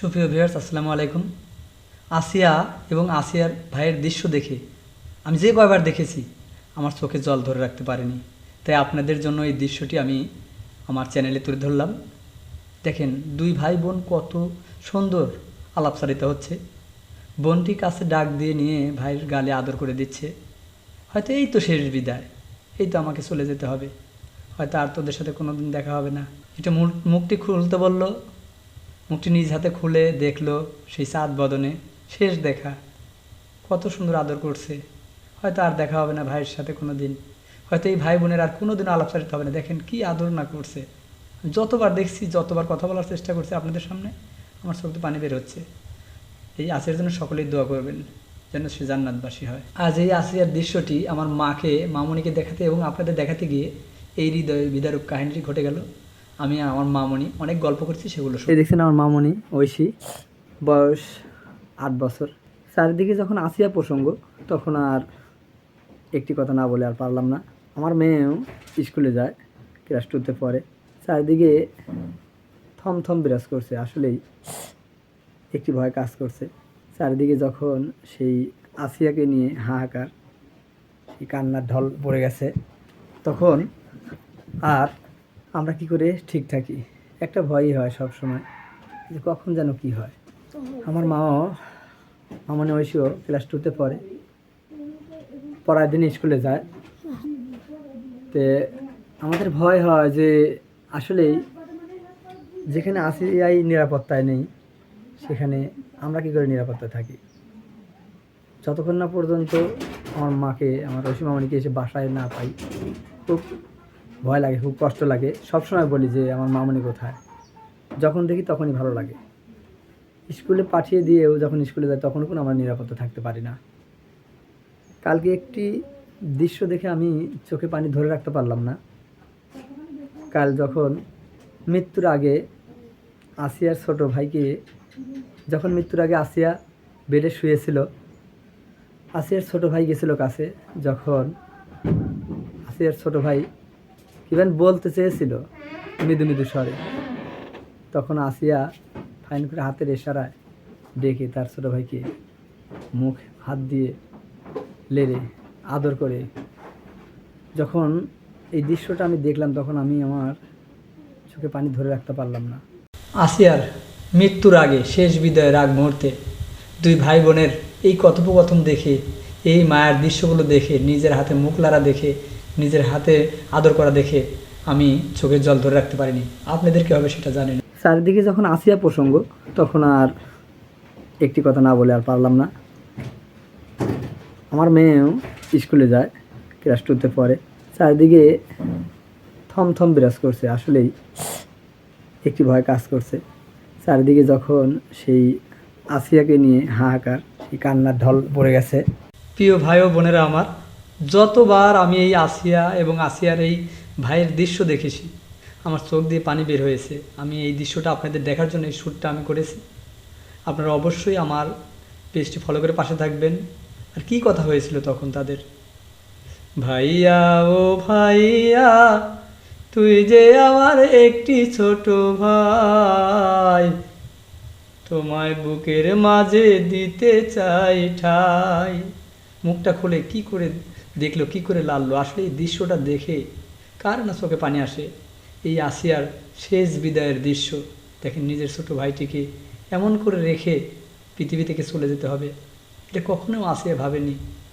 সুপ্রিয় ভিউয়ার্স আসসালামু আলাইকুম। আসিয়া এবং আসিয়ার ভাইয়ের দৃশ্য দেখে আমি যে কয়বার দেখেছি, আমার চোখে জল ধরে রাখতে পারিনি। তাই আপনাদের জন্য এই দৃশ্যটি আমি আমার চ্যানেলে তুলে ধরলাম। দেখেন, দুই ভাই বোন কত সুন্দর আলাপচারিতা হচ্ছে। বোনটি কাছে ডাক দিয়ে নিয়ে ভাইয়ের গালে আদর করে দিচ্ছে। হয়তো এই তো শেষ বিদায়, এই তো আমাকে চলে যেতে হবে। হয়তো আর তোদের সাথে কোনো দিন দেখা হবে না। এটা মুখ- মুখটি খুলতে বলল মুখটি নিজ হাতে খুলে দেখল সেই চাঁদ বদনে। শেষ দেখা। কত সুন্দর আদর করছে। হয়তো আর দেখা হবে না ভাইয়ের সাথে কোনো দিন হয়তো এই ভাই বোনের আর কোনো দিন আলাপচারিত হবে না। দেখেন কি আদর না করছে। যতবার দেখছি, যতবার কথা বলার চেষ্টা করছি আপনাদের সামনে, আমার চোখে পানি বের হচ্ছে। এই আসিয়ার জন্য সকলেই দোয়া করবেন যেন সে জান্নাতবাসী হয়। আজ এই আসিয়ার দৃশ্যটি আমার মাকে, মামনিকে দেখাতে এবং আপনাদের দেখাতে গিয়ে এই হৃদয় বিদারূপ কাহিনীটি ঘটে গেল। আমি আমার মামনি অনেক গল্প করছি সেগুলো এই দেখছেন আমার মামনি, ঐশী, বয়স আট বছর। চারিদিকে যখন আসিয়া প্রসঙ্গ, তখন আর একটি কথা না বলে আর পারলাম না। আমার মেয়েও স্কুলে যায় ক্লাস টুতে পড়ে। চারিদিকে থমথম বিরাজ করছে, আসলেই একটি ভয় কাজ করছে। চারিদিকে যখন সেই আসিয়াকে নিয়ে হাহাকার, সেই কান্নার ঢল পড়ে গেছে, তখন আর আমরা কি করে ঠিক থাকি? একটা ভয়ই হয় সব সময় যে কখন যেন কি হয়। আমার মাও মামনি ঐশীও ক্লাস টুতে পড়ে। পড়ার দিন স্কুলে যায়। তে আমাদের ভয় হয় যে আসলেই যেখানে আসিয়াই নিরাপত্তায় নেই সেখানে আমরা কী করে নিরাপত্তায় থাকি? যতক্ষণ না পর্যন্ত আমার মাকে আমার রসি মামনিকে এসে বাসায় না পাই খুব ভয় লাগে, খুব কষ্ট লাগে। সবসময় বলি যে, আমার মামনি কোথায়? যখন দেখি তখনই ভালো লাগে। স্কুলে পাঠিয়ে দিয়েও যখন স্কুলে যায় তখন কোনো আমরা নিরাপত্তা থাকতে পারি না। কালকে একটি দৃশ্য দেখে আমি চোখে পানি ধরে রাখতে পারলাম না। কাল যখন মৃত্যুর আগে আসিয়ার ছোট ভাইকে, যখন মৃত্যুর আগে আসিয়া বেডে শুয়েছিল, আসিয়ার ছোট ভাই গেছিল কাছে, যখন আসিয়ার ছোট ভাই ইভেন বলতে চেয়েছিল, মৃদু মৃদু স্বরে তখন আসিয়া ফাইন করে হাতের ইশারায় ডেকে তার ছোট ভাইকে মুখ হাত দিয়ে লেড়ে আদর করে। যখন এই দৃশ্যটা আমি দেখলাম, তখন আমি আমার চোখে পানি ধরে রাখতে পারলাম না। আসিয়ার মৃত্যুর আগে শেষ বিদায়ের আগ মুহূর্তে দুই ভাই বোনের এই কথোপকথন দেখে, এই মায়ের দৃশ্যগুলো দেখে, নিজের হাতে মুখ লাড়া দেখে নিজের হাতে আদর করা দেখে আমি চোখের জল ধরে রাখতে পারিনি। আপনাদের কী হবে সেটা জানি না চারিদিকে যখন আসিয়া প্রসঙ্গ তখন আর একটি কথা না বলে আর পারলাম না। আমার মেয়েও স্কুলে যায় ক্লাস টুতে পড়ে। চারিদিকে থমথম বিরাজ করছে আসলেই একটি ভয় কাজ করছে। চারিদিকে যখন সেই আসিয়াকে নিয়ে হাহাকার সেই কান্নার ঢল পড়ে গেছে। প্রিয় ভাই ও বোনেরা আমার যতবার আমি এই আসিয়া এবং আসিয়ার এই ভাইয়ের দৃশ্য দেখেছি, আমার চোখ দিয়ে পানি বের হয়েছে। আমি এই দৃশ্যটা আপনাদের দেখার জন্য এই শ্যুটটা আমি করেছি। আপনারা অবশ্যই আমার পেজটি ফলো করে পাশে থাকবেন। আর কি কথা হয়েছিল তখন তাদের? ভাইয়া, ও ভাইয়া, তুই যে আমার একটি ছোট ভাই, তোমায় বুকের মাঝে দিতে চাই ঠাই। মুখটা খুলে কি করে দেখল, কি করে লাললো? আসলে এই দৃশ্যটা দেখে কার না চোখে পানি আসে? এই আসিয়ার শেষ বিদায়ের দৃশ্য। দেখেন নিজের ছোট ভাইটিকে এমন করে রেখে পৃথিবী থেকে চলে যেতে হবে। এটা কখনো আসিয়া ভাবেনি।